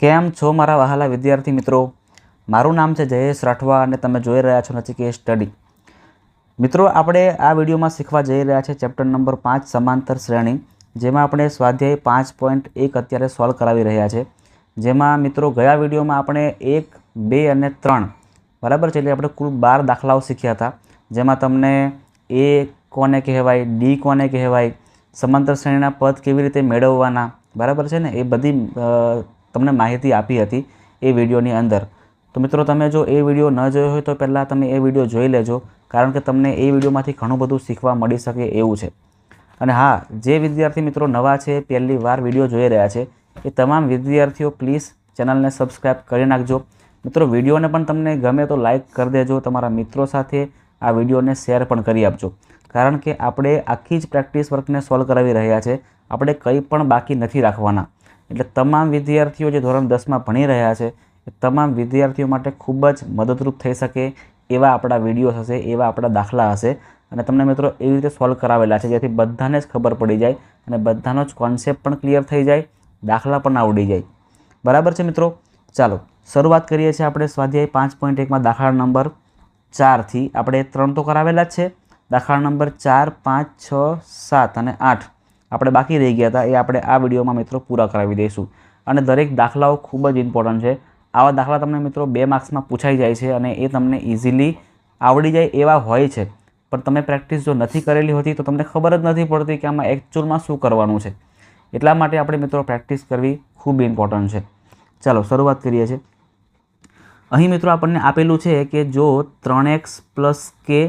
કેમ છો મારા વહાલા વિદ્યાર્થી મિત્રો? મારું નામ છે જયેશ રાઠવા અને તમે જોઈ રહ્યા છો નચિકેશ સ્ટડી. મિત્રો, આપણે આ વિડીયોમાં શીખવા જઈ રહ્યા છે ચેપ્ટર નંબર પાંચ, સમાંતર શ્રેણી, જેમાં આપણે સ્વાધ્યાય પાંચ પોઈન્ટ એક અત્યારે સોલ્વ કરાવી રહ્યા છે. જેમાં મિત્રો, ગયા વિડીયોમાં આપણે એક, બે અને ત્રણ, બરાબર છે? એટલે આપણે કુલ બાર દાખલાઓ શીખ્યા હતા. જેમાં તમને એ કોને કહેવાય, ડી કોને કહેવાય, સમાંતર શ્રેણીના પદ કેવી રીતે મેળવવાના, બરાબર છે ને? એ બધી તમને માહિતી આપી હતી એ વિડીયોની અંદર. તો મિત્રો, તમે જો એ વીડિયો ન જોયો હોય તો પહેલાં તમે એ વીડિયો જોઈ લેજો, કારણ કે તમને એ વિડીયોમાંથી ઘણું બધું શીખવા મળી શકે એવું છે. અને હા, જે વિદ્યાર્થી મિત્રો નવા છે, પહેલી વાર વીડિયો જોઈ રહ્યા છે, એ તમામ વિદ્યાર્થીઓ પ્લીઝ ચેનલને સબસ્ક્રાઈબ કરી નાખજો. મિત્રો, વિડીયોને પણ તમને ગમે તો લાઇક કરી દેજો, તમારા મિત્રો સાથે આ વિડીયોને શેર પણ કરી આપજો. કારણ કે આપણે આખી જ પ્રેક્ટિસ વર્કને સોલ્વ કરાવી રહ્યા છે, આપણે કંઈ પણ બાકી નથી રાખવાના. એટલે તમામ વિદ્યાર્થીઓ જે ધોરણ દસમાં ભણી રહ્યા છે, એ તમામ વિદ્યાર્થીઓ માટે ખૂબ જ મદદરૂપ થઈ શકે એવા આપણા વિડીયોઝ હશે, એવા આપણા દાખલા હશે. અને તમને મિત્રો એવી રીતે સોલ્વ કરાવેલા છે, જેથી બધાને જ ખબર પડી જાય અને બધાનો જ કોન્સેપ્ટ પણ ક્લિયર થઈ જાય, દાખલા પણ આવડી જાય. બરાબર છે મિત્રો? ચાલો, શરૂઆત કરીએ છીએ આપણે સ્વાધ્યાય પાંચ પોઈન્ટ એકમાં દાખલા નંબર ચારથી આપણે ત્રણ તો કરાવેલા જ છે. દાખલા નંબર ચાર, પાંચ, છ, સાત અને આઠ. આપણે બાકી રહી ગયા હતા, એ આપણે આ વિડીયોમાં મિત્રો પૂરા કરાવી દઈશું. અને દરેક દાખલાઓ ખૂબ જ ઇમ્પોર્ટન્ટ છે. આવા દાખલા તમને મિત્રો બે માર્ક્સમાં પૂછાઈ જાય છે અને એ તમને ઇઝીલી આવડી જાય એવા હોય છે. પણ તમે પ્રેક્ટિસ જો નથી કરેલી હોતી તો તમને ખબર જ નથી પડતી કે આમાં એકચ્યુઅલમાં શું કરવાનું છે. એટલા માટે આપણે મિત્રો પ્રેક્ટિસ કરવી ખૂબ ઇમ્પોર્ટન્ટ છે. ચાલો, શરૂઆત કરીએ છીએ. અહીં મિત્રો આપણને આપેલું છે કે જો ત્રણ એક્સ પ્લસ કે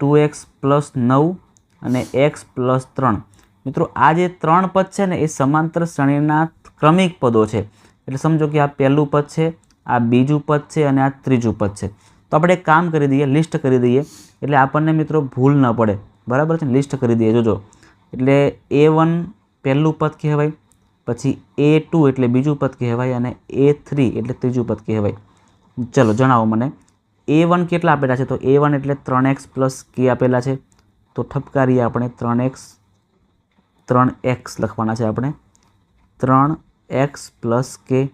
ટુ એક્સ પ્લસ નવ અને એક્સ પ્લસ ત્રણ મિત્રો, આ જે ત્રણ પદ છે ને, એ સમાંતર શ્રેણીના ક્રમિક પદો છે. એટલે સમજો કે આ પહેલું પદ છે, આ બીજું પદ છે અને આ ત્રીજું પદ છે. તો આપણે કામ કરી દઈએ, લિસ્ટ કરી દઈએ. એટલે આપણને મિત્રો ભૂલ ન પડે. બરાબર છે? લિસ્ટ કરી દઈએ. જોજો. એટલે એ વન પહેલું પદ કહેવાય, પછી એ ટુ એટલે બીજું પદ કહેવાય અને એ થ્રી એટલે ત્રીજું પદ કહેવાય. ચલો, જણાવો મને. એ વન કેટલા આપેલા છે? તો એ વન એટલે ત્રણ એક્સ પ્લસ કે આપેલા છે. તો ઠપકારીએ આપણે ત્રણ એક્સ ત્રણ એક્સ લખવાના છે આપણે. ત્રણ એક્સ પ્લસ કે,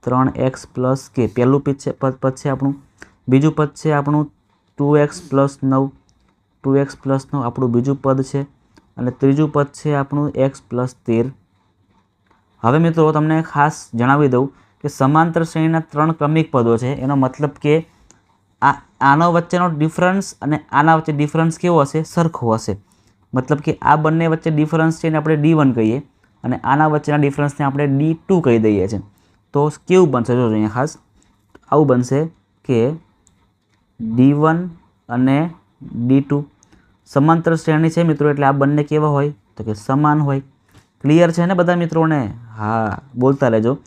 ત્રણ એક્સ પ્લસ કે. પહેલું પદ છે, પદ પદ છે આપણું. બીજું પદ છે આપણું ટુ એક્સ પ્લસ નવ. ટુ એક્સ પ્લસ નવ આપણું બીજું પદ છે. અને ત્રીજું પદ છે આપણું એક્સ પ્લસ તેર. હવે મિત્રો તમને ખાસ જણાવી દઉં કે સમાંતર શ્રેણીના ત્રણ ક્રમિક પદો છે. એનો મતલબ કે આ, આનો વચ્ચેનો ડિફરન્સ અને આના વચ્ચે ડિફરન્સ કેવો હશે? સરખો હશે. મતલબ કે આ બંને વચ્ચે ડિફરન્સ છે એને આપણે ડી વન કહીએ અને આના વચ્ચેના ડિફરન્સને આપણે ડી ટુ કહી દઈએ છીએ. તો કેવું બનશે? જો અહીંયા ખાસ આવું બનશે કે ડી વન અને ડી ટુ સમાંતર શ્રેણી છે મિત્રો, એટલે આ બંને કેવા હોય? તો કે સમાન હોય. ક્લિયર છે ને બધા મિત્રોને? હા, બોલતા રહેજો.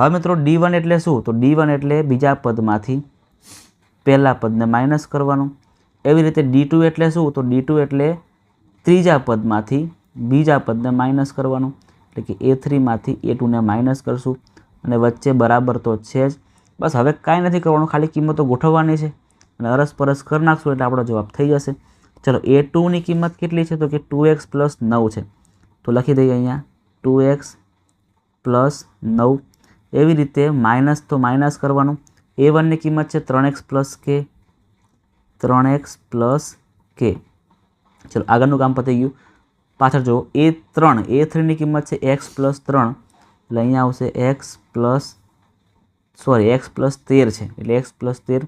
હવે મિત્રો ડી વન એટલે શું? તો ડી વન એટલે બીજા પદમાંથી પહેલાં પદને માઇનસ કરવાનું. એવી રીતે ડી ટુ એટલે શું? તો ડી ટુ એટલે ત્રીજા પદમાંથી બીજા પદને માઇનસ કરવાનું. એટલે કે એ થ્રીમાંથી એ ટુને માઇનસ કરશું. અને વચ્ચે બરાબર તો છે જ. બસ હવે કાંઈ નથી કરવાનું. ખાલી કિંમતો ગોઠવવાની છે. અને અરસપરસ કરી નાખશું એટલે આપણો જવાબ થઈ જશે. ચલો, એ ટુની કિંમત કેટલી છે? તો કે ટુ એક્સ પ્લસ નવ છે. તો લખી દઈએ અહીંયા. ટુ એક્સ પ્લસ નવ. એવી રીતે માઇનસ તો માઇનસ કરવાનું. એ વનની કિંમત છે ત્રણ એક્સ પ્લસ કે ત્રણ એક્સ પ્લસ કે ચલો આગળનું કામ પતી ગયું. પાછળ જુઓ, એ ત્રણ, એ થ્રીની કિંમત છે એક્સ પ્લસ ત્રણ. એટલે અહીંયા આવશે X plus, sorry, X plus તેર છે. એટલે એક્સ પ્લસ તેર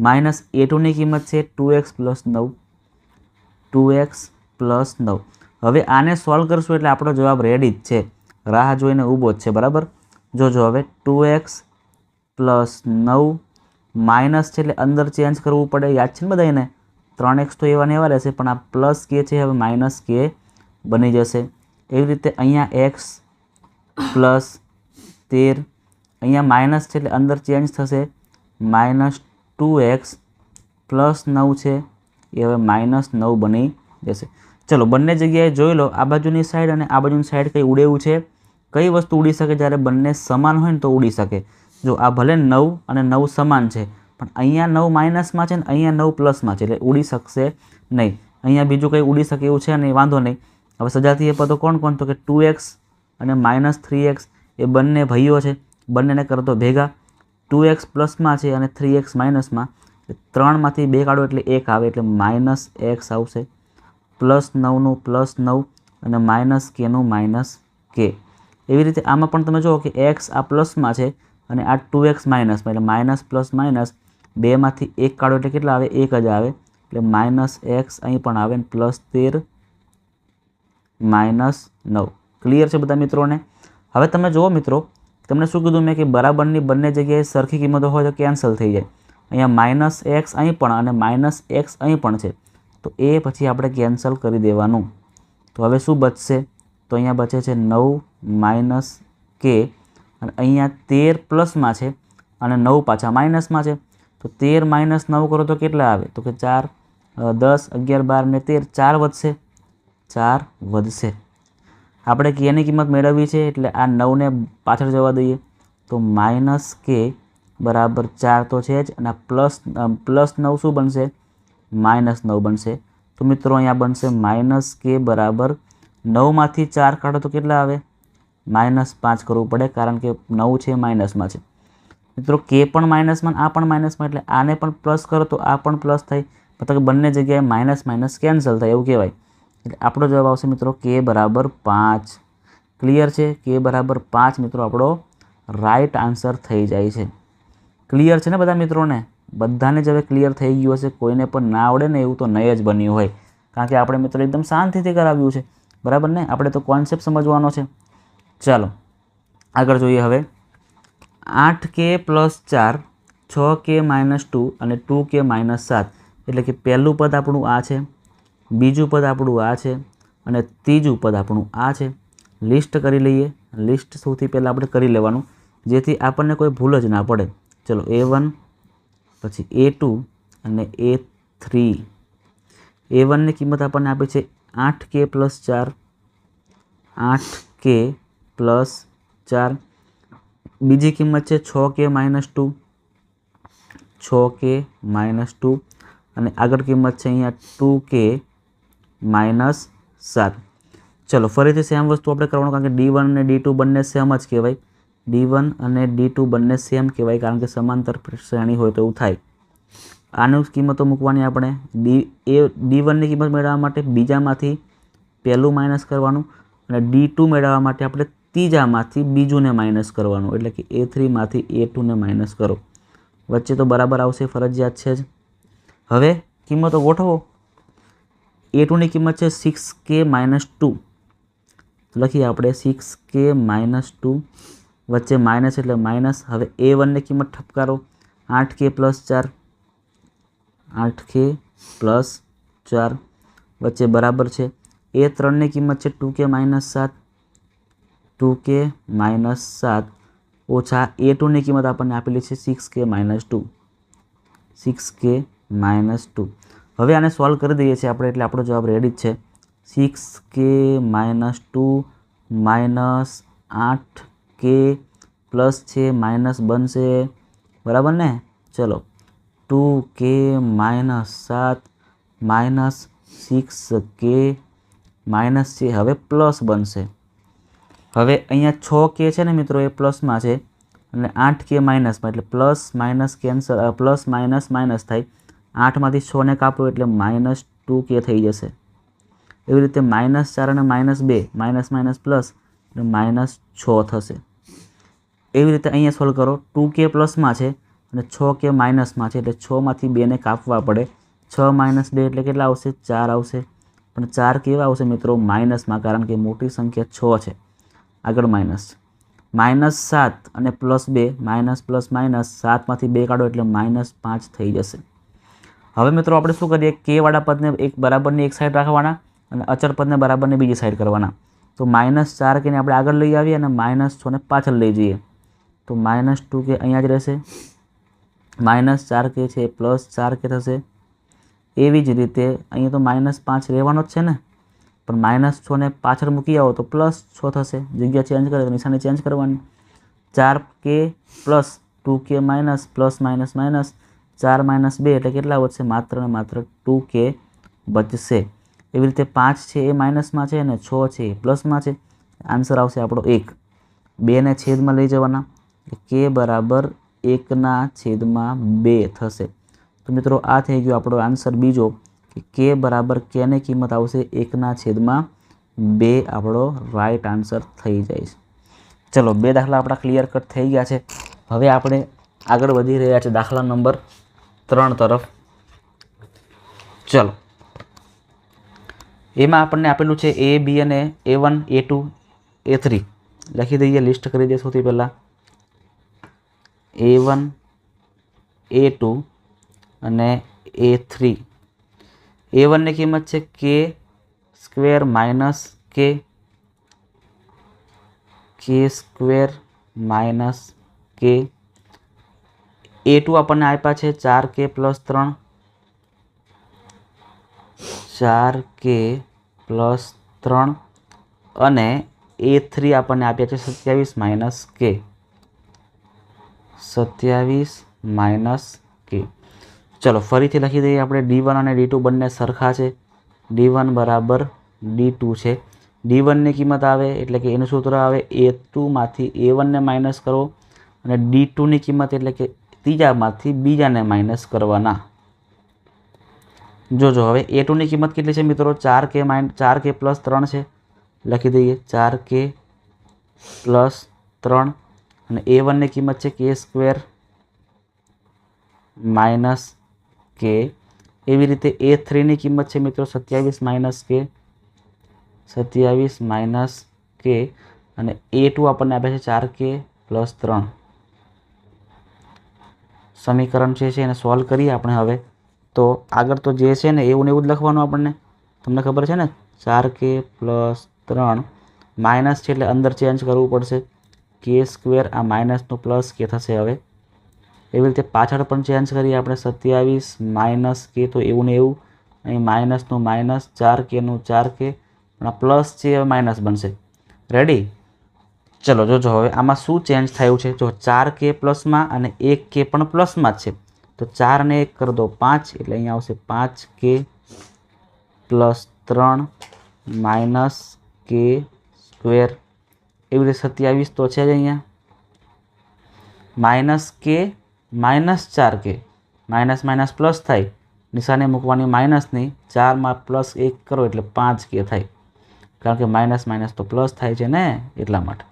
માઇનસ એ ટુની કિંમત છે ટુ એક્સ પ્લસ નવ. ટુ એક્સ પ્લસ નવ. હવે આને સોલ્વ કરશું એટલે આપણો જવાબ રેડી જ છે. રાહ જોઈને ઊભો જ છે, બરાબર? જોજો હવે, ટુ એક્સ પ્લસ નવ માઇનસ છે એટલે અંદર ચેન્જ કરવું પડે. યાદ છે ને બધાને ત્રણ એક્સ તો એવા ને એવા રહેશે, પણ આ પ્લસ કે છે, હવે માઇનસ કે બની જશે. એવી રીતે અહીંયા એક્સ પ્લસ તેર, અહીંયા માઇનસ છે એટલે અંદર ચેન્જ થશે. માઇનસ ટુ એક્સ પ્લસ નવ છે, એ હવે માઇનસ નવ બની જશે. ચલો, બંને જગ્યાએ જોઈ લો, આ બાજુની સાઈડ અને આ બાજુની સાઈડ કંઈ ઉડેવું છે? કઈ વસ્તુ ઉડી શકે? જ્યારે બંને સમાન હોય ને તો ઉડી શકે. જો આ ભલે નવ અને નવ સમાન છે પણ અહીંયા નવ માઇનસમાં છે ને અહીંયા નવ પ્લસમાં છે, એટલે ઉડી શકશે નહીં. અહીંયા બીજું કંઈ ઉડી શકે એવું છે નહીં, વાંધો નહીં. હવે સજાતીય પદો કોણ કોણ? તો કે ટુ એક્સ અને માઇનસ થ્રી એક્સ, એ બંને ભાઈઓ છે. બંનેને કરતો ભેગા. ટુ એક્સ પ્લસમાં છે અને થ્રી એક્સ માઇનસમાં. ત્રણમાંથી બે કાઢો એટલે એક આવે, એટલે માઇનસ એક્સ આવશે. પ્લસ નવનું પ્લસ નવ અને માઇનસ કેનું માઇનસ કે. એવી રીતે આમાં પણ તમે જુઓ કે એક્સ આ પ્લસમાં છે અને આ ટુ એક્સ માઇનસમાં, એટલે માઇનસ પ્લસ માઇનસ. બેમાંથી એક કાઢો એટલે કેટલા આવે? એક જ આવે. એટલે માઇનસ એક્સ અહીં પણ આવે પ્લસ તેર માઇનસ નવ. ક્લિયર છે બધા મિત્રોને? હવે તમે જુઓ મિત્રો, તમને શું કીધું મેં કે બરાબરની બંને જગ્યાએ સરખી કિંમતો હોય તો કેન્સલ થઈ જાય. અહીંયા માઇનસ એક્સ અહીં પણ અને માઇનસ એક્સ અહીં પણ છે. તો એ પછી આપણે કેન્સલ કરી દેવાનું. તો હવે શું બચશે? તો અહીંયા બચે છે નવ માઇનસ કે અને અહીંયા તેર પ્લસમાં છે અને નવ પાછા માઇનસમાં છે. તો તેર માઇનસ નવ કરો તો કેટલા આવે? તો કે ચાર દસ, અગિયાર, બાર ને તેર, ચાર વધશે. ચાર વધશે. આપણે કેની કિંમત મેળવવી છે એટલે આ નવને પાછળ જવા દઈએ. તો માઇનસ કે બરાબર ચાર તો છે જ અને પ્લસ પ્લસ નવ શું બનશે? માઇનસ નવ બનશે. તો મિત્રો અહીંયા બનશે માઇનસ કે બરાબર નવમાંથી ચાર કાઢો તો કેટલા આવે? માઇનસ પાંચ કરવું પડે કારણ કે નવ છે માઇનસમાં છે. મિત્રો કે પણ માઇનસમાં આ પણ માઇનસમાં એટલે આને પણ પ્લસ કરો તો આ પણ પ્લસ થાય. મતલબ બંને જગ્યાએ માઇનસ માઇનસ કેન્સલ થાય, એવું કહેવાય. એટલે આપણો જવાબ આવશે મિત્રો કે બરાબર પાંચ. ક્લિયર છે? કે બરાબર પાંચ, મિત્રો, આપણો રાઈટ આન્સર થઈ જાય છે. ક્લિયર છે ને બધા મિત્રોને? બધાને જ હવે ક્લિયર થઈ ગયું હશે. કોઈને પણ ના આવડે ને એવું તો નહીં જ બન્યું હોય. કારણ કે આપણે મિત્રો એકદમ શાંતિથી કરાવ્યું છે. બરાબર ને? આપણે તો કોન્સેપ્ટ સમજવાનો છે. ચાલો, આગળ જોઈએ હવે. આઠ કે પ્લસ ચાર, છ કે માઇનસ ટુ અને ટુ કે માઇનસ સાત. એટલે કે પહેલું પદ આપણું આ છે, બીજું પદ આપણું આ છે અને ત્રીજું પદ આપણું આ છે. લિસ્ટ કરી લઈએ. લિસ્ટ સૌથી પહેલાં આપણે કરી લેવાનું, જેથી આપણને કોઈ ભૂલ જ ના પડે. ચલો, એ વન, પછી એ ટુ અને એ થ્રી. એ વનની કિંમત આપણને આપે છે આઠ કે પ્લસ ચાર, આઠ કે પ્લસ ચાર બીજી કિંમત છે છ કે માઇનસ ટુ છ કે માઇનસ ટુ અને આગળ કિંમત છે અહીંયા ટુ કે માઇનસ સાત. ચલો, ફરીથી સેમ વસ્તુ આપણે કરવાનું, કારણ કે ડી વન અને ડી ટુ બંને સેમ જ કહેવાય. ડી વન અને ડી ટુ બંને સેમ કહેવાય, કારણ કે સમાંતર શ્રેણી હોય તો એવું થાય. આની કિંમતો મૂકવાની આપણે. ડી એ ડી વનની કિંમત મેળવવા માટે બીજામાંથી પહેલું માઇનસ કરવાનું અને ડી ટુ મેળવવા માટે આપણે ત્રીજામાંથી બીજુંને માઇનસ કરવાનું, એટલે કે એ થ્રીમાંથી એ ટુને માઇનસ કરો. વચ્ચે તો બરાબર આવશે, ફરજિયાત છે જ. હવે કિંમતો ગોઠવો. એ ટુની કિંમત છે સિક્સ કે માઇનસ ટુ લખીએ આપણે સિક્સ કે માઇનસ ટુ વચ્ચે માઇનસ એટલે માઇનસ હવે એ વનની કિંમત ઠપકારો. આઠ કે પ્લસ ચાર. આઠ કે પ્લસ ચાર વચ્ચે બરાબર છે. એ ત્રણની કિંમત છે ટુ કે માઇનસ સાત. ટુ કે માઇનસ સાત. ઓછા એ ટુની કિંમત આપણને આપેલી છે six K minus two. Six K minus two. હવે આને સોલ્વ કરી દઈએ છીએ આપણે, એટલે આપણો જવાબ રેડી જ છે. સિક્સ કે માઇનસ ટુ માઇનસ આઠ કે પ્લસ છે માઇનસ બનશે. બરાબર ને? ચલો. ટુ કે માઇનસ સાત માઇનસ સિક્સ કે માઇનસ છે. હવે પ્લસ બનશે. હવે અહીંયા છ કે છે ને મિત્રો, એ પ્લસમાં છે. અને આઠ કે માઇનસમાં, એટલે plus minus cancel plus minus minus થાય. આઠમાંથી છને કાપો એટલે માઇનસ ટુ કે થઈ જશે. એવી રીતે માઇનસ ચાર અને માઇનસ બે, માઇનસ માઇનસ પ્લસ, એટલે માઇનસ છ થશે. એવી રીતે અહીંયા સોલ્વ કરો, ટુ કે પ્લસમાં છે અને છ કે માઇનસમાં છે, એટલે છમાંથી બેને કાપવા પડે. છ માઇનસ બે એટલે કેટલા આવશે? ચાર આવશે. પણ ચાર કેવા આવશે મિત્રો? માઇનસમાં, કારણ કે મોટી સંખ્યા છ છે. આગળ માઇનસ માઇનસ સાત અને પ્લસ બે માઇનસ પ્લસ માઇનસ સાતમાંથી બે કાઢો એટલે માઇનસ પાંચ થઈ જશે. હવે મિત્રો આપણે શું કરીએ? કે વાળા પદને એક બરાબરની એક સાઈડ રાખવાના અને અચળ પદને બરાબરની બીજી સાઈડ કરવાના. તો માઇનસ ચાર કેને આપણે આગળ લઈ આવીએ અને માઇનસ છને પાછળ લઈ જઈએ. તો માઇનસ ટુ કે અહીંયા જ રહેશે. માઇનસ ચાર કે છે પ્લસ ચાર કે થશે. એવી જ રીતે અહીંયા તો માઇનસ પાંચ રહેવાનો જ છે ને? પણ માઇનસ છને પાછળ મૂકી આવો તો પ્લસ છ થશે. જગ્યા ચેન્જ કરે તો નિશાની ચેન્જ કરવાની. ચાર K plus two K minus plus minus minus ચાર માઇનસ બે એટલે કેટલા વધશે? માત્ર ને માત્ર ટુ કે બચશે એવી રીતે પાંચ છે એ માઇનસમાં છે અને છ છે એ પ્લસમાં છે. આન્સર આવશે આપણો એક. બેને છેદમાં લઈ જવાના. કે બરાબર એકના છેદમાં બે થશે. તો મિત્રો આ થઈ ગયો આપણો આન્સર બીજો. કે બરાબર કેની કિંમત આવશે એકના છેદમાં બે આપણો રાઈટ આન્સર થઈ જાય છે. ચલો, બે દાખલા આપણા ક્લિયર કટ થઈ ગયા છે. હવે આપણે આગળ વધી રહ્યા છે દાખલા નંબર ત્રણ તરફ. ચલો, એમાં આપણને આપેલું છે એ બી અને A one A two A three લખી દઈએ લિસ્ટ કરી દઈએ સૌથી પહેલાં. એ વન એ ટુ અને એ થ્રી એ વનની કિંમત છે કે સ્ક્વેર માઇનસ કે કે સ્ક્વેર માઇનસ કે એ ટુ આપણને આપ્યા છે ચાર કે પ્લસ ત્રણ ચાર કે પ્લસ ત્રણ અને એ થ્રી આપણને આપ્યા છે સત્યાવીસ માઇનસ કે સત્યાવીસ માઇનસ ચલો, ફરીથી લખી દઈએ. આપણે ડી વન અને ડી ટુ બંને સરખા છે. ડી વન બરાબર ડી છે. ડી વનની કિંમત આવે એટલે કે એનું સૂત્ર આવે એ ટુમાંથી એ વનને માઇનસ કરો અને ડી ટુની કિંમત એટલે કે ત્રીજામાંથી બીજાને માઇનસ કરવાના. જોજો, હવે એ ટુની કિંમત કેટલી છે મિત્રો? ચાર કે માઇન ચાર કે પ્લસ ત્રણ છે. લખી દઈએ. ચાર કે પ્લસ ત્રણ અને એ વનની કિંમત છે કે સ્ક્વેર માઇનસ કે એવી રીતે એ થ્રીની કિંમત છે મિત્રો સત્યાવીસ માઇનસ કે સત્યાવીસ માઇનસ કે અને એ ટુ આપણને આપે છે ચાર કે પ્લસ ત્રણ. સમીકરણ જે છે એને સોલ્વ કરીએ આપણે હવે. તો આગળ તો જે છે ને એવું ને એવું જ લખવાનું આપણને. તમને ખબર છે ને? ચાર કે પ્લસ ત્રણ માઇનસ છે એટલે અંદર ચેન્જ કરવું પડશે. કે સ્ક્વેર આ માઇનસનું પ્લસ કે થશે હવે. એવી રીતે પાછળ પણ ચેન્જ કરીએ આપણે સત્યાવીસ માઇનસ કે તો એવું ને એવું. અહીં માઇનસનું માઇનસ ચાર કેનું ચાર કે, પણ પ્લસ છે હવે માઇનસ બનશે. રેડી ચલો, જોજો હવે આમાં શું ચેન્જ થયું છે? જો ચાર કે પ્લસમાં અને એક કે પણ પ્લસમાં જ છે. તો ચાર ને એક કરી દો પાંચ, એટલે અહીંયા આવશે પાંચ કે પ્લસ ત્રણ માઇનસ કે સ્ક્વેર એવી રીતે સત્યાવીસ તો છે જ અહીંયા. માઇનસ કે માઇનસ ચાર કે માઇનસ માઇનસ પ્લસ થાય, નિશાને મૂકવાની માઇનસની ચારમાં પ્લસ એક કરો એટલે પાંચ કે થાય. કારણ કે માઇનસ માઇનસ તો પ્લસ થાય છે ને એટલા માટે.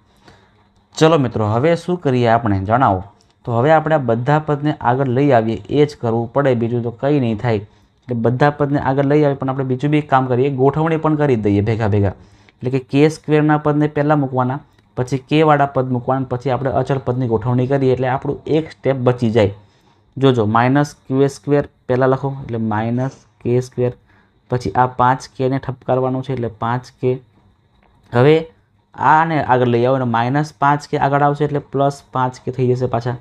ચલો મિત્રો, હવે શું કરીએ આપણે? જણાવો. તો હવે આપણે આ બધા પદને આગળ લઈ આવીએ. એ જ કરવું પડે, બીજું તો કંઈ નહીં થાય. એટલે બધા પદને આગળ લઈ આવીએ, પણ આપણે બીજું બી કામ કરીએ. ગોઠવણી પણ કરી દઈએ ભેગા ભેગા. એટલે કે કે સ્ક્વેરના પદને પહેલાં મૂકવાના. પછી કેવાળા પદ મૂકવાના પછી આપણે અચળ પદની ગોઠવણી કરીએ એટલે આપણું એક સ્ટેપ બચી જાય. જોજો માઇનસ ક્યુ સ્ક્વેર પહેલાં લખો, એટલે માઇનસ કે સ્ક્વેર પછી આ પાંચ કેને ઠપકારવાનું છે એટલે પાંચ કે હવે આને આગળ લઈ આવો અને માઇનસ પાંચ કે આગળ આવશે એટલે પ્લસ પાંચ કે થઈ જશે પાછા.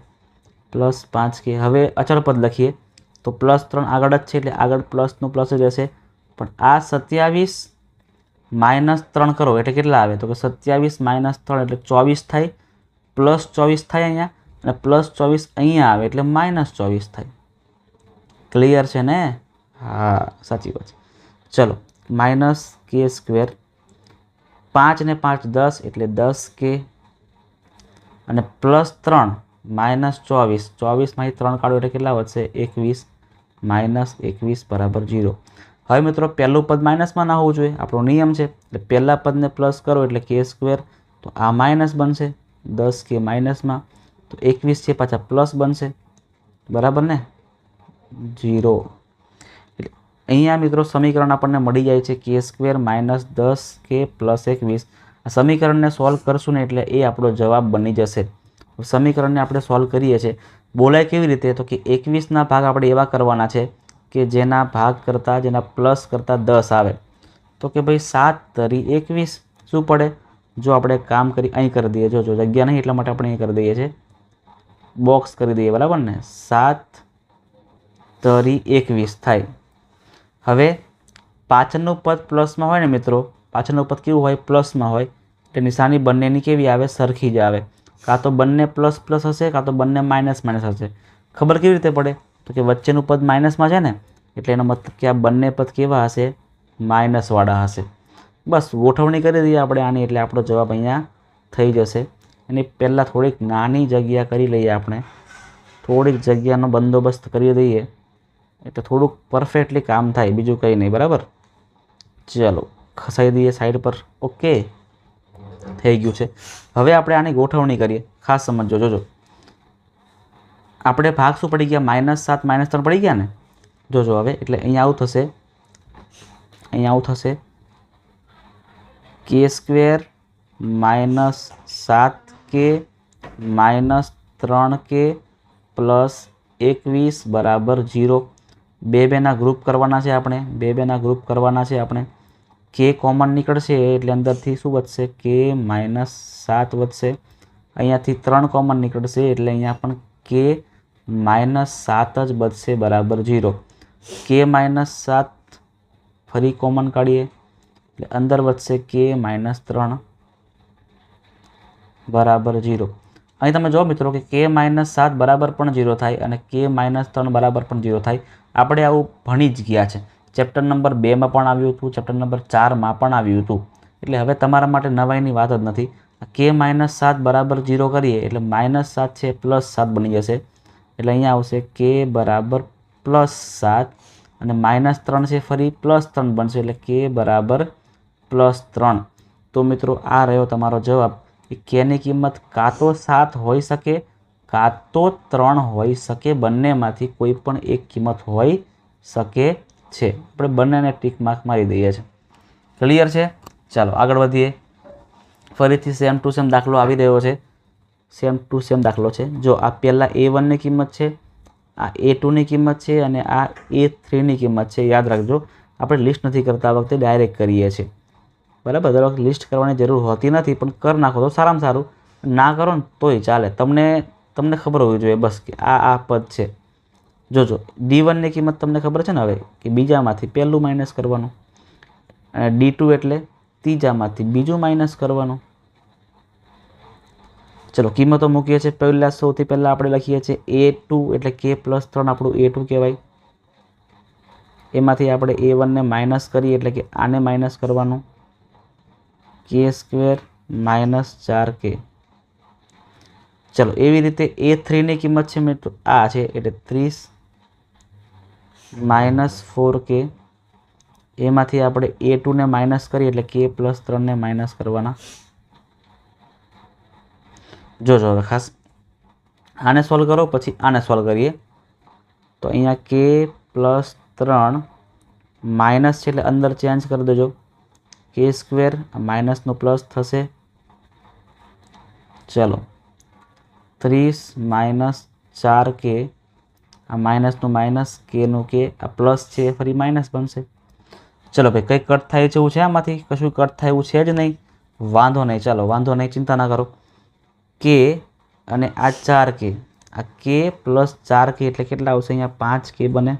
પ્લસ પાંચ કે હવે અચળ પદ લખીએ. તો પ્લસ ત્રણ આગળ જ છે એટલે આગળ પ્લસનું પ્લસ જ હશે પણ આ સત્યાવીસ માઇનસ ત્રણ કરો, એટલે કેટલા આવે? તો કે સત્યાવીસ માઇનસ ત્રણ એટલે ચોવીસ થાય, પ્લસ ચોવીસ થાય અહીંયા, અને પ્લસ ચોવીસ અહીંયા આવે એટલે માઇનસ ચોવીસ થાય. ક્લિયર છે ને? હા, સાચી વાત ચલો, માઇનસ કે સ્ક્વેર, પાંચ ને પાંચ દસ એટલે દસ કે, અને પ્લસ ત્રણ માઇનસ ચોવીસ, ચોવીસમાંથી ત્રણ કાઢો એટલે કેટલા વધશે? એકવીસ, માઇનસ એકવીસ બરાબર જીરો હવે મિત્રો, પહેલું પદ માઇનસમાં ના હોવું જોઈએ. આપણો નિયમ છે એટલે પહેલાં પદને પ્લસ કરો એટલે કે સ્ક્વેર તો આ માઇનસ બનશે. દસ કે માઇનસમાં, તો એકવીસ છે પાછા પ્લસ બનશે. બરાબર ને? જીરો એટલે અહીંયા મિત્રો સમીકરણ આપણને મળી જાય છે કે સ્ક્વેર માઇનસ દસ કે પ્લસ એકવીસ. આ સમીકરણને સોલ્વ કરશું ને એટલે એ આપણો જવાબ બની જશે. સમીકરણને આપણે સોલ્વ કરીએ છીએ. બોલાય કેવી રીતે? તો કે એકવીસના ભાગ આપણે એવા કરવાના છે. કે જેના ભાગ કરતાં, જેના પ્લસ કરતાં દસ આવે. તો કે ભાઈ સાત તરી એકવીસ શું પડે? જો આપણે કામ કરી અહીં કરી દઈએ, જો જો, જગ્યા નહીં, એટલા માટે આપણે અહીં કરી દઈએ છીએ. બોક્સ કરી દઈએ, બરાબર ને? સાત તરી એકવીસ થાય. હવે પાછળનું પદ પ્લસમાં હોય ને મિત્રો, પાછળનું પદ કેવું હોય? પ્લસમાં હોય. એટલે નિશાની બંનેની કેવી આવે? સરખી જ આવે. કાં તો બંને પ્લસ પ્લસ હશે, કાં તો બંને માઇનસ માઇનસ હશે. ખબર કેવી રીતે પડે? તો કે વચ્ચેનું પદ માઇનસમાં છે ને, એટલે એનો મતલબ કે આ બંને પદ કેવા હશે? માઇનસવાળા હશે. બસ, ગોઠવણી કરી દઈએ આપણે આની, એટલે આપણો જવાબ અહીંયા થઈ જશે. એની પહેલાં થોડીક નાની જગ્યા કરી લઈએ આપણે. થોડીક જગ્યાનો બંદોબસ્ત કરી દઈએ. એટલે થોડુંક પરફેક્ટલી કામ થાય, બીજું કંઈ નહીં, બરાબર? ચલો, ખસાઈ દઈએ સાઈડ પર. ઓકે થઈ ગયું છે. હવે આપણે આની ગોઠવણી કરીએ. ખાસ સમજો જોજો. આપણે ભાગ શું પડી ગયા? માઇનસ સાત, માઇનસ ત્રણ પડી ગયા ને? જોજો હવે એટલે અહીંયા આવું થશે. અહીંયા આવું થશે. કે સ્ક્વેર માઇનસ સાત કે માઇનસ ત્રણ કે પ્લસ એકવીસ બરાબર જીરો બે બેના ગ્રુપ કરવાના છે આપણે. બે બેના ગ્રુપ કરવાના છે આપણે. કે કોમન નીકળશે એટલે અંદરથી શું વધશે? કે માઇનસ સાત વધશે. અહીંયાથી ત્રણ કોમન નીકળશે એટલે અહીંયા પણ કે માઇનસ સાત જ બચશે બરાબર જીરો કે માઇનસ સાત ફરી કોમન કાઢીએ. એટલે અંદર વધશે કે માઇનસ ત્રણ બરાબર જીરો અહીં તમે જો મિત્રો કે કે માઇનસ સાત બરાબર પણ ઝીરો થાય અને કે માઇનસ ત્રણ બરાબર પણ ઝીરો થાય. આપણે આવું ભણી જ ગયા છે. ચેપ્ટર નંબર બેમાં પણ આવ્યું હતું, ચેપ્ટર નંબર ચારમાં પણ આવ્યું હતું. એટલે હવે તમારા માટે નવાઈની વાત જ નથી. કે માઇનસ સાત બરાબર જીરો કરીએ, એટલે માઇનસ સાત છે પ્લસ સાત બની જશે. એટલે અહીંયા આવશે કે બરાબર પ્લસ સાત, અને માઇનસ ત્રણ છે ફરી પ્લસ ત્રણ બનશે, એટલે કે બરાબર પ્લસ ત્રણ. તો મિત્રો, આ રહ્યો તમારો જવાબ. કે કેની કિંમત કાં તો સાત હોઈ શકે, કાં તો ત્રણ હોઈ શકે, બંનેમાંથી કોઈ પણ એક કિંમત હોઈ શકે છે. આપણે બંનેને ટીક માર્ક મારી દઈએ છીએ. ક્લિયર છે? ચાલો, આગળ વધીએ. ફરીથી સેમ ટુ સેમ દાખલો આવી રહ્યો છે. સેમ ટુ સેમ દાખલો છે. જો આ પહેલાં એ વનની કિંમત છે, આ એ ટુની કિંમત છે અને આ એ થ્રીની કિંમત છે, યાદ રાખજો. આપણે લિસ્ટ નથી કરતા વખતે ડાયરેક્ટ કરીએ છીએ. બરાબર? દર વખતે લિસ્ટ કરવાની જરૂર હોતી નથી, પણ કરી નાખો તો સારામાં સારું. ના કરો ને તોય ચાલે. તમને તમને ખબર હોવી જોઈએ બસ કે આ આ પદ છે. જોજો ડી વનની કિંમત તમને ખબર છે ને હવે? કે બીજામાંથી પહેલું માઇનસ કરવાનું. અને ડી ટુ એટલે ત્રીજામાંથી બીજું માઇનસ કરવાનું. ચલો, કિંમતો મૂકીએ છીએ. પહેલાં સૌથી પહેલાં આપણે લખીએ છીએ એ ટુ એટલે કે પ્લસ ત્રણ આપણું એ ટુ કહેવાય. એમાંથી આપણે એ વનને માઇનસ કરીએ એટલે કે આને માઇનસ કરવાનું. કે સ્ક્વેર માઇનસ ચાર કે ચલો, એવી રીતે એ થ્રીની કિંમત છે મિત્રો. આ છે એટલે ત્રીસ માઇનસ ફોર કે એમાંથી આપણે એ ટુને માઇનસ કરીએ એટલે કે પ્લસ ત્રણને માઇનસ કરવાના. જોજો હવે ખાસ આને સોલ્વ કરો, પછી આને સોલ્વ કરીએ. તો અહીંયા કે પ્લસ ત્રણ માઇનસ છે એટલે અંદર ચેન્જ કરી દેજો. કે સ્ક્વેર માઇનસનું પ્લસ થશે. ચલો. ત્રીસ માઇનસ ચાર કે આ માઇનસનું માઇનસ કેનું કે આ પ્લસ છે ફરી માઇનસ બનશે. ચલો ભાઈ, કંઈ કટ થાય છે એવું છે આમાંથી? કશું કટ થાય એવું છે જ નહીં. વાંધો નહીં, ચાલો, વાંધો નહીં, ચિંતા ના કરો. કે અને આ ચાર કે આ કે પ્લસ ચાર કે એટલે કેટલા આવશે અહીંયા? પાંચ કે બને.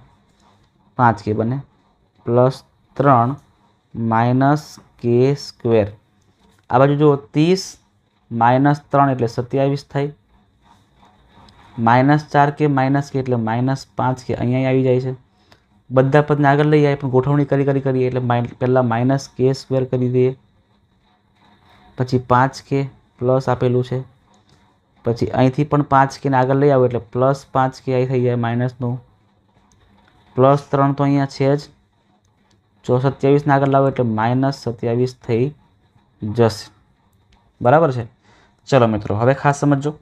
પાંચ કે બને. પ્લસ ત્રણ માઇનસ કે સ્ક્વેર આ બાજુ જુઓ, ત્રીસ માઇનસ ત્રણ એટલે સત્યાવીસ થાય. માઇનસ ચાર કે માઇનસ કે એટલે માઇનસ પાંચ કે અહીંયા આવી જાય છે. બધા પદને આગળ લઈ જાય પણ ગોઠવણી કરી કરી, કરીએ એટલે પહેલાં માઇનસ કે સ્ક્વેર કરી દઈએ. પછી પાંચ કે પ્લસ આપેલું છે. પછી અહીંથી પણ પાંચ કે આગળ લઈ આવો એટલે પ્લસ પાંચ કે અહીં થઈ જાય માઇનસનું. પ્લસ ત્રણ તો અહીંયા છે જ. જો સત્યાવીસને આગળ લાવો એટલે માઇનસ સત્યાવીસ થઈ જશે. બરાબર છે? ચલો મિત્રો, હવે ખાસ સમજો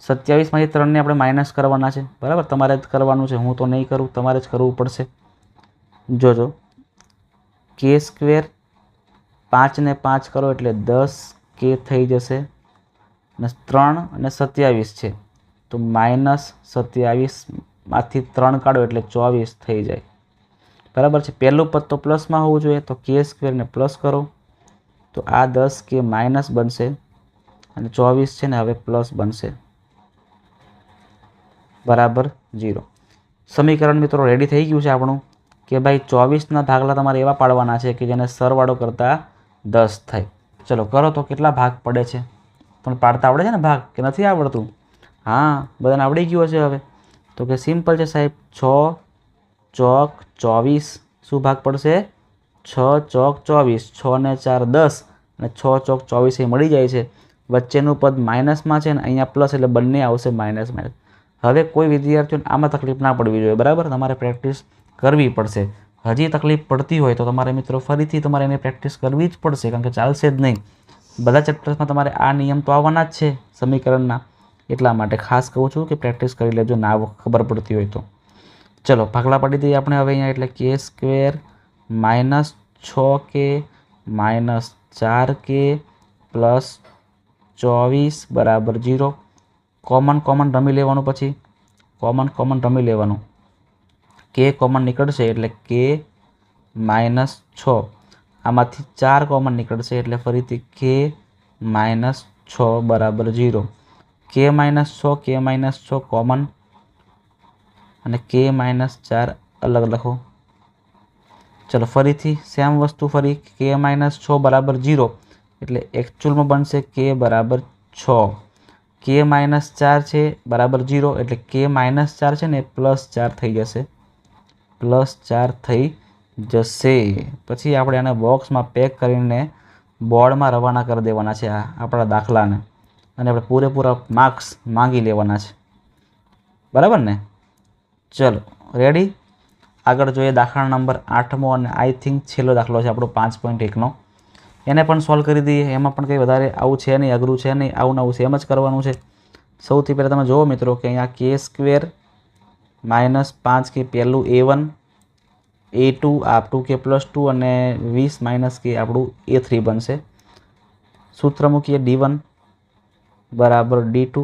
સત્યાવીસમાંથી ત્રણને આપણે માઇનસ કરવાના છે. બરાબર? તમારે જ કરવાનું છે. હું તો નહીં કરું, તમારે જ કરવું પડશે. જોજો. કે સ્ક્વેર પાંચને પાંચ કરો એટલે દસ કે થઈ જશે. અને ત્રણ અને સત્યાવીસ છે. તો માઇનસ સત્યાવીસમાંથી ત્રણ કાઢો એટલે ચોવીસ થઈ જાય. બરાબર છે? પહેલું પદ તો પ્લસમાં હોવું જોઈએ, તો કે સ્ક્વેરને પ્લસ કરો. તો આ દસ કે માઇનસ બનશે અને ચોવીસ છે ને હવે પ્લસ બનશે. બરાબર જીરો સમીકરણ મિત્રો રેડી થઈ ગયું છે આપણું, કે ભાઈ ચોવીસના ભાગલા તમારે એવા પાડવાના છે કે જેને સરવાળો કરતાં દસ થાય. ચલો કરો તો કેટલા ભાગ પડે છે? પણ પાડતા આવડે છે ને ભાગ કે નથી આવડતું? હા, બધાને આવડી ગયું હશે હવે. તો કે સિમ્પલ છે સાહેબ, છ ચોક ચોવીસ. શું ભાગ પડશે? છ ચોક ચોવીસ. છ ને ચાર દસ. અને છ ચોક ચોવીસ એ મળી જાય છે. વચ્ચેનું પદ માઇનસમાં છે ને અહીંયા પ્લસ એટલે બંને આવશે માઇનસ માઇનસ. હવે કોઈ વિદ્યાર્થીઓને આમાં તકલીફ ના પડવી જોઈએ, બરાબર? તમારે પ્રેક્ટિસ કરવી પડશે. હજી તકલીફ પડતી હોય તો તમારે મિત્રો ફરીથી તમારે એની પ્રેક્ટિસ કરવી જ પડશે, કારણ કે ચાલશે જ નહીં. બધા ચેપ્ટર્સમાં તમારે આ નિયમ તો આવવાના જ છે સમીકરણના. એટલા માટે ખાસ કહું છું કે પ્રેક્ટિસ કરી લેજો ના ખબર પડતી હોય તો. ચલો, ભાગલા પાડી દઈએ આપણે હવે અહીંયા એટલે કે સ્ક્વેર માઇનસ છ કે માઇનસ ચાર કે પ્લસ ચોવીસ બરાબર જીરો. કોમન કોમન રમી લેવાનું પછી. કોમન કોમન રમી લેવાનું. કે કોમન નીકળશે એટલે કે માઇનસ છ. આમાંથી ચાર કોમન નીકળશે એટલે ફરીથી કે માઇનસ છ બરાબર જીરો કે માઇનસ છ કે માઇનસ છ કોમન અને કે માઇનસ ચાર અલગ લખો. ચલો, ફરીથી સેમ વસ્તુ ફરી કે માઇનસ છ બરાબર જીરો એટલે એકચ્યુઅલમાં બનશે કે બરાબર છ. કે માઇનસ ચાર છે બરાબર જીરો એટલે કે માઇનસ ચાર છે ને પ્લસ ચાર થઈ જશે. પ્લસ ચાર થઈ જશે પછી આપણે એને બોક્સમાં પેક કરીને બોર્ડમાં રવાના કરી દેવાના છે આ આપણા દાખલાને. અને આપણે પૂરેપૂરા માર્ક્સ માંગી લેવાના છે. બરાબર ને? ચલો રેડી આગળ જોઈએ દાખલા નંબર આઠમો અને આઈ થિંક છેલ્લો દાખલો છે આપણો પાંચ પોઈન્ટ એકનો. એને પણ સોલ્વ કરી દઈએ. એમાં પણ કંઈ વધારે આવું છે નહીં, અઘરું છે નહીં, આવું નવું સેમ જ કરવાનું છે. સૌથી પહેલાં તમે જુઓ મિત્રો કે અહીંયા કે સ્ક્વેર માઇનસ પાંચ કે પહેલું એ વન એ ટુ આ ટુ કે પ્લસ ટુ અને વીસ માઇનસ કે આપણું એ થ્રી બનશે. સૂત્ર મૂકીએ ડી વન બરાબર ડી ટુ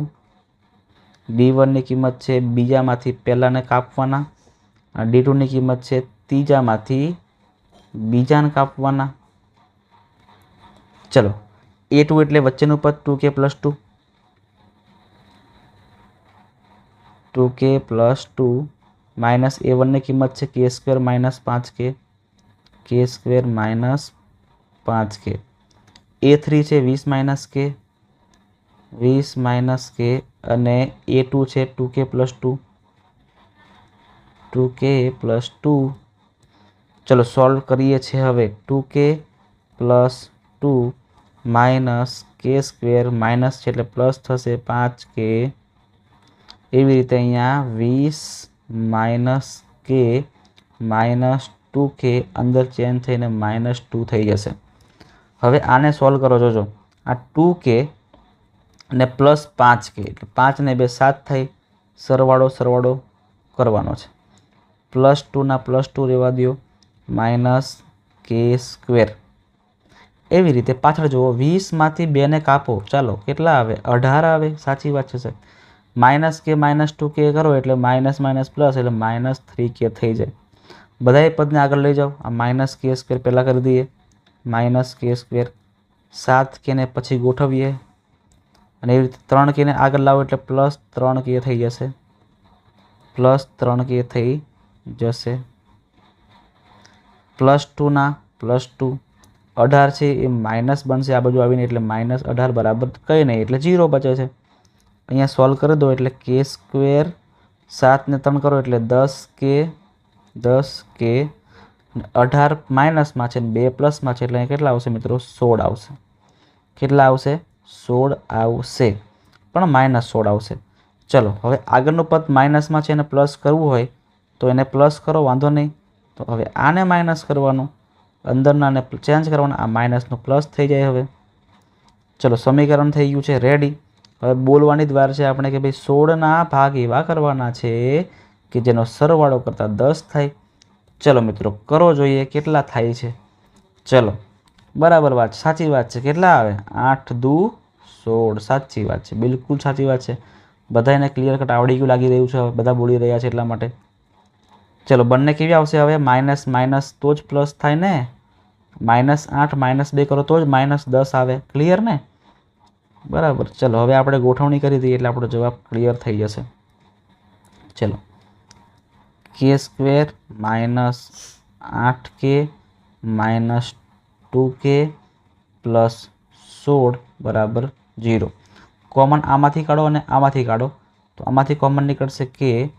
ડી વનની કિંમત છે બીજામાંથી પહેલાંને કાપવાના. અને ડી ટુની કિંમત છે ત્રીજામાંથી બીજાને કાપવાના. ચલો એ ટુ એટલે વચ્ચેનું પદ two K plus two two K plus two minus A વનની કિંમત છે કે સ્ક્વેર માઇનસ પાંચ કે કે સ્ક્વેર માઇનસ પાંચ કે એ થ્રી છે વીસ માઇનસ કે વીસ માઇનસ કે અને એ ટુ છે two K plus two two K plus two ચલો સોલ્વ કરીએ છીએ હવે two K plus two minus K square minus છે એટલે પ્લસ થશે પાંચ કે એવી રીતે અહીંયા વીસ માઇનસ કે માઇનસ ટુ કે અંદર ચેન્જ થઈને માઇનસ ટુ થઈ જશે. હવે આને સોલ્વ કરો, જોજો. આ ટુ કે અને પ્લસ પાંચ કે, એટલે પાંચને બે સાત થઈ સરવાળો સરવાળો કરવાનો છે. પ્લસ ટુના પ્લસ ટુ રહેવા દો માઇનસ કે સ્ક્વેર. એવી રીતે પાછળ જુઓ, વીસમાંથી બેને કાપો. ચાલો, કેટલા આવે? અઢાર આવે. સાચી વાત છે, સાહેબ. માઇનસ કે માઇનસ ટુ કે કરો એટલે માઇનસ માઇનસ પ્લસ એટલે માઇનસ થ્રી કે થઈ જાય. બધાય પદને આગળ લઈ જાઓ. આ માઇનસ કે સ્ક્વેર પહેલાં કરી દઈએ. માઇનસ કે સ્ક્વેર સાત કેને પછી ગોઠવીએ. અને એવી રીતે ત્રણ કેને આગળ લાવો એટલે પ્લસ ત્રણ કે થઈ જશે. પ્લસ ત્રણ કે થઈ જશે. પ્લસ ટુના પ્લસ ટુ અઢાર છે એ માઇનસ બનશે. આ બાજુ આવીને એટલે માઇનસ અઢાર બરાબર કંઈ નહીં એટલે જીરો બચે છે. અહીંયા સોલ્વ કરી દો એટલે કે સ્ક્વેર સાતને ત્રણ કરો એટલે દસ કે દસ કે અઢાર માઇનસમાં છે બે પ્લસમાં છે એટલે કેટલા આવશે મિત્રો? સોળ આવશે. કેટલા આવશે? સોળ આવશે. પણ માઇનસ સોળ આવશે. ચલો, હવે આગળનું પદ માઇનસમાં છે એને પ્લસ કરવું હોય તો એને પ્લસ કરો, વાંધો નહીં. તો હવે આને માઇનસ કરવાનું. અંદરનાને ચેન્જ કરવાનું, આ માઇનસનું પ્લસ થઈ જાય હવે. ચલો, સમીકરણ થઈ ગયું છે રેડી હવે બોલવાની જ વાર છે આપણે કે ભાઈ સોળના ભાગ એવા કરવાના છે કે જેનો સરવાળો કરતાં દસ થાય. ચલો મિત્રો, કરો જોઈએ કેટલા થાય છે. ચલો, બરાબર વાત, સાચી વાત છે. કેટલા આવે? આઠ, દુ, સોળ, સાચી વાત છે. બિલકુલ સાચી વાત છે. બધા એને ક્લિયર કટ આવડી ગયું લાગી રહ્યું છે હવે, બધા બોલી રહ્યા છે એટલા માટે. ચલો, બંને કેવી આવશે હવે? માઇનસ માઇનસ તો જ પ્લસ થાય ને? માઇનસ આઠ, માઇનસ બે કરો તો જ માઇનસ દસ આવે. ક્લિયર ને? બરાબર. ચલો, હવે આપણે ગોઠવણી કરી દઈએ એટલે આપણો જવાબ ક્લિયર થઈ જશે. ચલો. કે સ્ક્વેર માઇનસ આઠ કે માઇનસ ટુ કે પ્લસ સોળ બરાબર જીરો કોમન આમાંથી કાઢો અને આમાંથી કાઢો. તો આમાંથી કોમન નીકળશે કે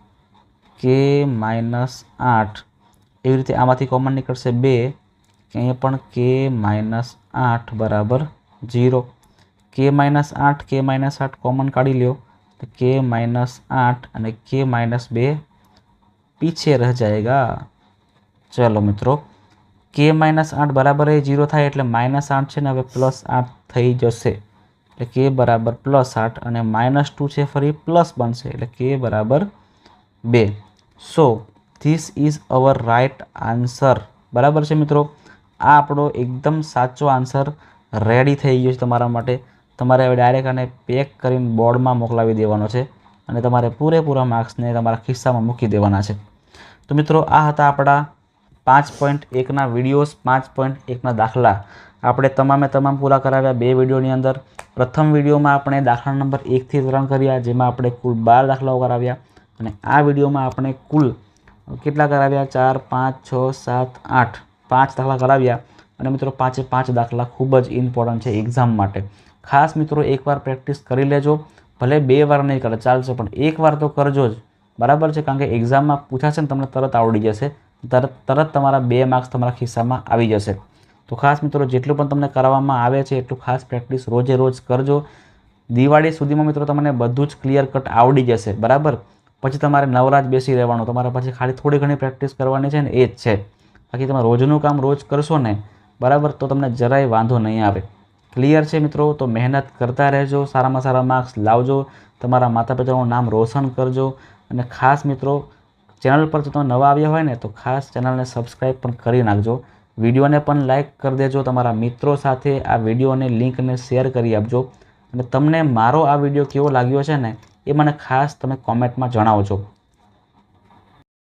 કે માઇનસ આઠ. એવી રીતે આમાંથી કોમન નીકળશે બે, કે અહીંયા પણ કે માઇનસ આઠ બરાબર જીરો કે માઇનસ આઠ કે માઇનસ આઠ કોમન કાઢી લ્યો. તો કે માઇનસ આઠ અને કે માઇનસ બે પીછે રહ જાયગા. ચલો મિત્રો કે માઇનસ આઠ બરાબર એ જીરો થાય એટલે માઇનસ આઠ છે ને હવે પ્લસ આઠ થઈ જશે. એટલે કે બરાબર પ્લસ આઠ અને માઇનસ ટુ છે ફરી પ્લસ બનશે. એટલે કે બરાબર બે. So this is our right answer બરાબર છે મિત્રો? આ આપણો એકદમ સાચો આન્સર રેડી થઈ ગયો છે તમારા માટે. તમારે હવે ડાયરેક્ટ આને પેક કરીને બોર્ડમાં મોકલાવી દેવાનો છે અને તમારે પૂરેપૂરા માર્ક્સને તમારા ખિસ્સામાં મૂકી દેવાના છે. તો મિત્રો, આ હતા આપણા પાંચ પોઈન્ટ એકના વિડીયોઝ પાંચ પોઈન્ટ એકના દાખલા. આપણે તમામે તમામ પૂરા કરાવ્યા બે વિડીયોની અંદર. પ્રથમ વિડીયોમાં આપણે દાખલા નંબર એકથી ત્રણ કર્યા, જેમાં આપણે કુલ બાર દાખલાઓ કરાવ્યા. અને આ વિડીયોમાં આપણે કુલ કેટલા કરાવ્યા? ચાર, પાંચ, છ, સાત, આઠ. પાંચ દાખલા કરાવ્યા. અને મિત્રો, પાંચે પાંચ દાખલા ખૂબ જ ઇમ્પોર્ટન્ટ છે એક્ઝામ માટે. ખાસ મિત્રો એકવાર પ્રેક્ટિસ કરી લેજો. ભલે બે વાર નહીં કરે, ચાલશે, પણ એકવાર તો કરજો જ. બરાબર છે? કારણ કે એક્ઝામમાં પૂછાશે ને તમને તરત આવડી જશે. તરત તરત તમારા બે માર્ક્સ તમારા ખિસ્સામાં આવી જશે. તો ખાસ મિત્રો, જેટલું પણ તમને કરાવવામાં આવે છે, એટલું ખાસ પ્રેક્ટિસ રોજે રોજ કરજો. દિવાળી સુધીમાં મિત્રો તમને બધું જ ક્લિયર કટ આવડી જશે. બરાબર? પછી તમારે નવરાજ બેસી રહેવાનું. તમારે પછી ખાલી થોડી ઘણી પ્રેક્ટિસ કરવાની છે ને એ જ છે. બાકી તમે રોજનું કામ રોજ કરશો ને, બરાબર, તો તમને જરાય વાંધો નહીં આવે. ક્લિયર છે મિત્રો, તો મહેનત કરતા રહેજો, સારામાં સારા માર્ક્સ લાવજો, તમારા માતા પિતાનું નામ રોશન કરજો. અને ખાસ મિત્રો, ચેનલ પર જો તમે નવા આવ્યા હોય ને, તો ખાસ ચેનલને સબસ્ક્રાઈબ પણ કરી નાખજો. વિડીયોને પણ લાઇક કરી દેજો, તમારા મિત્રો સાથે આ વિડીયોને લિંકને શેર કરી આપજો. અને તમને મારો આ વીડિયો કેવો લાગ્યો છે ને, એ મને ખાસ તમે કોમેન્ટમાં જણાવજો.